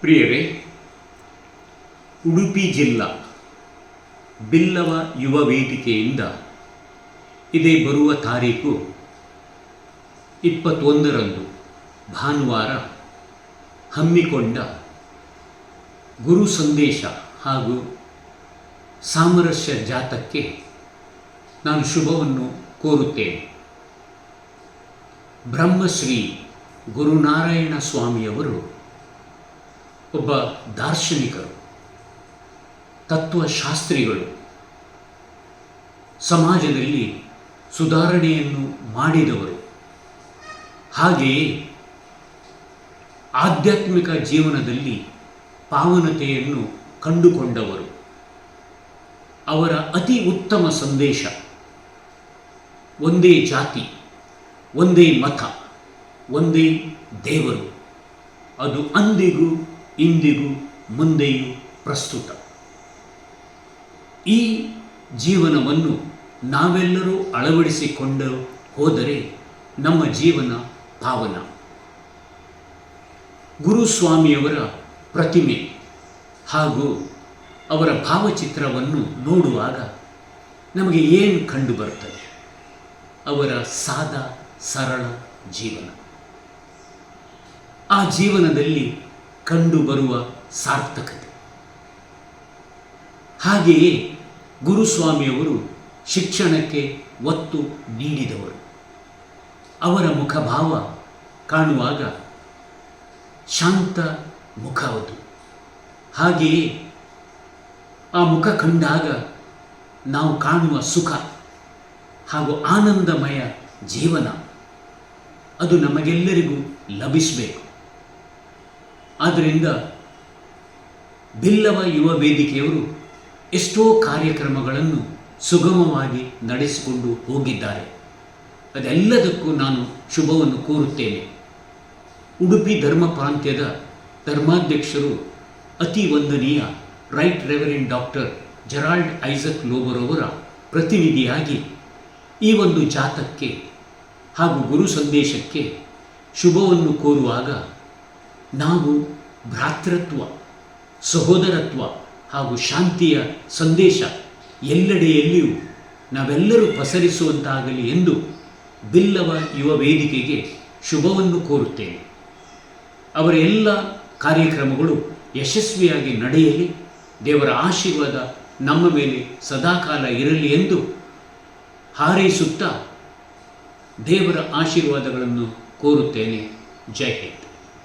ಪ್ರಿಯರೇ, ಉಡುಪಿ ಜಿಲ್ಲಾ ಬಿಲ್ಲವ ಯುವ ವೇದಿಕೆಯಿಂದ ಇದೇ ಬರುವ ತಾರೀಕು ಇಪ್ಪತ್ತೊಂದರಂದು ಭಾನುವಾರ ಹಮ್ಮಿಕೊಂಡ ಗುರು ಸಂದೇಶ ಹಾಗೂ ಸಾಮರಸ್ಯ ಜಾತಕ್ಕೆ ನಾನು ಶುಭವನ್ನು ಕೋರುತ್ತೇನೆ. ಬ್ರಹ್ಮಶ್ರೀ ಗುರುನಾರಾಯಣ ಸ್ವಾಮಿಯವರು ಒಬ್ಬ ದಾರ್ಶನಿಕರು, ತತ್ವಶಾಸ್ತ್ರಿಗಳು ಸಮಾಜದಲ್ಲಿ ಸುಧಾರಣೆಯನ್ನು ಮಾಡಿದವರು. ಹಾಗೆಯೇ ಆಧ್ಯಾತ್ಮಿಕ ಜೀವನದಲ್ಲಿ ಪಾವನತೆಯನ್ನು ಕಂಡುಕೊಂಡವರು. ಅವರ ಅತಿ ಉತ್ತಮ ಸಂದೇಶ, ಒಂದೇ ಜಾತಿ, ಒಂದೇ ಮತ, ಒಂದೇ ದೇವರು, ಅದು ಅಂದಿಗೂ ಇಂದಿಗೂ ಮುಂದೆಯೂ ಪ್ರಸ್ತುತ. ಈ ಜೀವನವನ್ನು ನಾವೆಲ್ಲರೂ ಅಳವಡಿಸಿಕೊಂಡು ಹೋದರೆ ನಮ್ಮ ಜೀವನ ಪಾವನ. ಗುರುಸ್ವಾಮಿಯವರ ಪ್ರತಿಮೆ ಹಾಗೂ ಅವರ ಭಾವಚಿತ್ರವನ್ನು ನೋಡುವಾಗ ನಮಗೆ ಏನು ಕಂಡು ಬರುತ್ತದೆ? ಅವರ ಸಾದಾ ಸರಳ ಜೀವನ. ಆ ಜೀವನದಲ್ಲಿ ಕಂಡುಬರುವ ಸಾರ್ಥಕತೆ. ಹಾಗೆಯೇ ಗುರುಸ್ವಾಮಿಯವರು ಶಿಕ್ಷಣಕ್ಕೆ ಒತ್ತು ನೀಡಿದವರು. ಅವರ ಮುಖಭಾವ ಕಾಣುವಾಗ ಶಾಂತ ಮುಖವದು ಹಾಗೆಯೇ ಆ ಮುಖ ಕಂಡಾಗ ನಾವು ಕಾಣುವ ಸುಖ ಹಾಗೂ ಆನಂದಮಯ ಜೀವನ ಅದು ನಮಗೆಲ್ಲರಿಗೂ ಲಭಿಸಬೇಕು. ಆದ್ದರಿಂದ ಬಿಲ್ಲವ ಯುವ ವೇದಿಕೆಯವರು ಎಷ್ಟೋ ಕಾರ್ಯಕ್ರಮಗಳನ್ನು ಸುಗಮವಾಗಿ ನಡೆಸಿಕೊಂಡು ಹೋಗಿದ್ದಾರೆ. ಅದೆಲ್ಲದಕ್ಕೂ ನಾನು ಶುಭವನ್ನು ಕೋರುತ್ತೇನೆ. ಉಡುಪಿ ಧರ್ಮ ಪ್ರಾಂತ್ಯದ ಧರ್ಮಾಧ್ಯಕ್ಷರು ಅತಿ ವಂದನೀಯ right reverend doctor Gerald Isaac ಅವರ ಪ್ರತಿನಿಧಿಯಾಗಿ ಈ ಒಂದು ಜಾತಕ್ಕೆ ಹಾಗೂ ಗುರು ಸಂದೇಶಕ್ಕೆ ಶುಭವನ್ನು ಕೋರುವಾಗ ನಾವು ಭ್ರಾತೃತ್ವ, ಸಹೋದರತ್ವ ಹಾಗೂ ಶಾಂತಿಯ ಸಂದೇಶ ಎಲ್ಲೆಡೆಯಲ್ಲಿಯೂ ನಾವೆಲ್ಲರೂ ಪಸರಿಸುವಂತಾಗಲಿ ಎಂದು ಬಿಲ್ಲವ ಯುವ ವೇದಿಕೆಗೆ ಶುಭವನ್ನು ಕೋರುತ್ತೇನೆ. ಅವರ ಎಲ್ಲ ಕಾರ್ಯಕ್ರಮಗಳು ಯಶಸ್ವಿಯಾಗಿ ನಡೆಯಲಿ, ದೇವರ ಆಶೀರ್ವಾದ ನಮ್ಮ ಮೇಲೆ ಸದಾಕಾಲ ಇರಲಿ ಎಂದು ಹಾರೈಸುತ್ತಾ ದೇವರ ಆಶೀರ್ವಾದಗಳನ್ನು ಕೋರುತ್ತೇನೆ. ಜೈ ಹಿಂದ್.